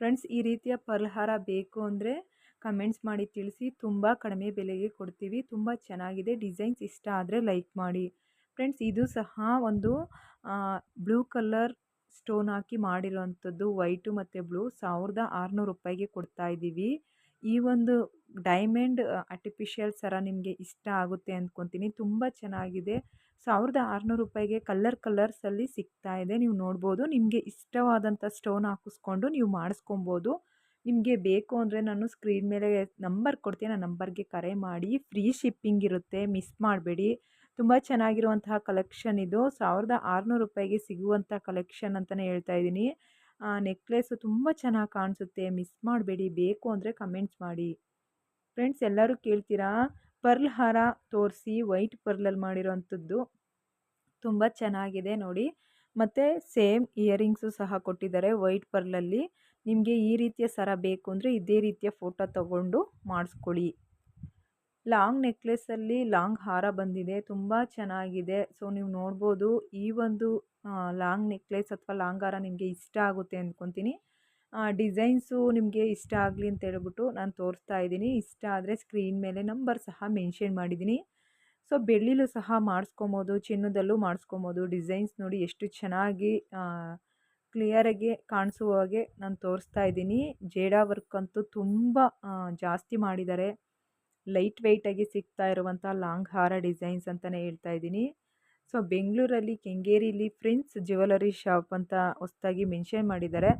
Friends, ಈ ರೀತಿಯ ಪರಿಹಾರ ಬೇಕು ಅಂದರೆ ಕಮೆಂಟ್ಸ್ ಮಾಡಿ ತಿಳಿಸಿ, ತುಂಬ ಕಡಿಮೆ ಬೆಲೆಗೆ ಕೊಡ್ತೀವಿ. ತುಂಬ ಚೆನ್ನಾಗಿದೆ. ಡಿಸೈನ್ಸ್ ಇಷ್ಟ ಆದರೆ ಲೈಕ್ ಮಾಡಿ. ಫ್ರೆಂಡ್ಸ್, ಇದು ಸಹ ಒಂದು ಬ್ಲೂ ಕಲರ್ ಸ್ಟೋನ್ ಹಾಕಿ ಮಾಡಿರೋವಂಥದ್ದು ವೈಟು ಮತ್ತು ಬ್ಲೂ. ಸಾವಿರದ ಆರುನೂರು ರೂಪಾಯಿಗೆ ಕೊಡ್ತಾ ಇದ್ದೀವಿ. ಈ ಒಂದು ಡೈಮಂಡ್ ಆರ್ಟಿಫಿಷಿಯಲ್ ಸರ ನಿಮಗೆ ಇಷ್ಟ ಆಗುತ್ತೆ ಅಂದ್ಕೊತೀನಿ ತುಂಬ ಚೆನ್ನಾಗಿದೆ. ಸಾವಿರದ ಆರುನೂರು ರೂಪಾಯಿಗೆ ಕಲ್ಲರ್ ಕಲರ್ಸಲ್ಲಿ ಸಿಗ್ತಾ ಇದೆ. ನೀವು ನೋಡ್ಬೋದು, ನಿಮಗೆ ಇಷ್ಟವಾದಂಥ ಸ್ಟೋನ್ ಹಾಕಿಸ್ಕೊಂಡು ನೀವು ಮಾಡಿಸ್ಕೊಬೋದು. ನಿಮಗೆ ಬೇಕು ಅಂದರೆ ನಾನು ಸ್ಕ್ರೀನ್ ಮೇಲೆ ನಂಬರ್ ಕೊಡ್ತೀನಿ, ಆ ನಂಬರ್ಗೆ ಕರೆ ಮಾಡಿ. ಫ್ರೀ ಶಿಪ್ಪಿಂಗ್ ಇರುತ್ತೆ, ಮಿಸ್ ಮಾಡಬೇಡಿ. ತುಂಬ ಚೆನ್ನಾಗಿರುವಂತಹ ಕಲೆಕ್ಷನ್ ಇದು. ಸಾವಿರದ ಆರುನೂರು ರೂಪಾಯಿಗೆ ಸಿಗುವಂಥ ಕಲೆಕ್ಷನ್ ಅಂತಲೇ ಹೇಳ್ತಾ ಇದ್ದೀನಿ. ನೆಕ್ಲೆಸ್ಸು ತುಂಬ ಚೆನ್ನಾಗಿ ಕಾಣಿಸುತ್ತೆ. ಮಿಸ್ ಮಾಡಬೇಡಿ. ಬೇಕು ಅಂದರೆ ಕಮೆಂಟ್ಸ್ ಮಾಡಿ. ಫ್ರೆಂಡ್ಸ್, ಎಲ್ಲರೂ ಕೇಳ್ತೀರಾ? ಪರ್ಲ್ ಹಾರ ತೋರಿಸಿ ವೈಟ್ ಪರ್ಲಲ್ಲಿ ಮಾಡಿರೋವಂಥದ್ದು ತುಂಬ ಚೆನ್ನಾಗಿದೆ ನೋಡಿ. ಮತ್ತು ಸೇಮ್ ಇಯರಿಂಗ್ಸು ಸಹ ಕೊಟ್ಟಿದ್ದಾರೆ ವೈಟ್ ಪರ್ಲಲ್ಲಿ. ನಿಮಗೆ ಈ ರೀತಿಯ ಸರ ಬೇಕು ಅಂದರೆ ಇದೇ ರೀತಿಯ ಫೋಟೋ ತಗೊಂಡು ಮಾಡಿಸ್ಕೊಳ್ಳಿ. ಲಾಂಗ್ ನೆಕ್ಲೆಸಲ್ಲಿ ಲಾಂಗ್ ಹಾರ ಬಂದಿದೆ, ತುಂಬ ಚೆನ್ನಾಗಿದೆ. ಸೊ, ನೀವು ನೋಡ್ಬೋದು ಈ ಒಂದು ಲಾಂಗ್ ನೆಕ್ಲೆಸ್ ಅಥವಾ ಲಾಂಗ್ ಹಾರ ನಿಮಗೆ ಇಷ್ಟ ಆಗುತ್ತೆ ಅಂದ್ಕೊತೀನಿ ಡಿಸೈನ್ಸು ನಿಮಗೆ ಇಷ್ಟ ಆಗಲಿ ಅಂತ ಹೇಳ್ಬಿಟ್ಟು ನಾನು ತೋರಿಸ್ತಾ ಇದ್ದೀನಿ. ಇಷ್ಟ ಆದರೆ ಸ್ಕ್ರೀನ್ ಮೇಲೆ ನಂಬರ್ ಸಹ ಮೆನ್ಷನ್ ಮಾಡಿದ್ದೀನಿ. ಸೊ, ಬೆಳ್ಳಿಲೂ ಸಹ ಮಾಡಿಸ್ಕೊಬೋದು, ಚಿನ್ನದಲ್ಲೂ ಮಾಡಿಸ್ಕೊಬೋದು. ಡಿಸೈನ್ಸ್ ನೋಡಿ ಎಷ್ಟು ಚೆನ್ನಾಗಿ ಕ್ಲಿಯರಾಗಿ ಕಾಣಿಸುವ ಹಾಗೆ ನಾನು ತೋರಿಸ್ತಾ ಇದ್ದೀನಿ. ಜೇಡಾ ವರ್ಕ್ ಅಂತೂ ತುಂಬ ಜಾಸ್ತಿ ಮಾಡಿದ್ದಾರೆ. ಲೈಟ್ ವೆಯ್ಟಾಗಿ ಸಿಗ್ತಾ ಇರುವಂಥ ಲಾಂಗ್ ಹಾರ ಡಿಸೈನ್ಸ್ ಅಂತಲೇ ಹೇಳ್ತಾ ಇದ್ದೀನಿ. ಸೊ, ಬೆಂಗಳೂರಲ್ಲಿ ಕೆಂಗೇರಿಲಿ ಫ್ರಿನ್ಸ್ ಜ್ಯುವೆಲರಿ ಶಾಪ್ ಅಂತ ಹೊಸ್ದಾಗಿ ಮೆನ್ಷನ್ ಮಾಡಿದ್ದಾರೆ.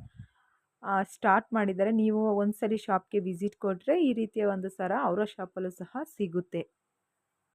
ಸ್ಟಾರ್ಟ್ ಮಾಡಿದ್ದಾರೆ. ನೀವು ಒಂದ್ಸಲಿ ಶಾಪ್ಗೆ ವಿಸಿಟ್ ಕೊಟ್ಟರೆ ಈ ರೀತಿಯ ಒಂದು ಸರ ಅವರ ಶಾಪಲ್ಲೂ ಸಹ ಸಿಗುತ್ತೆ.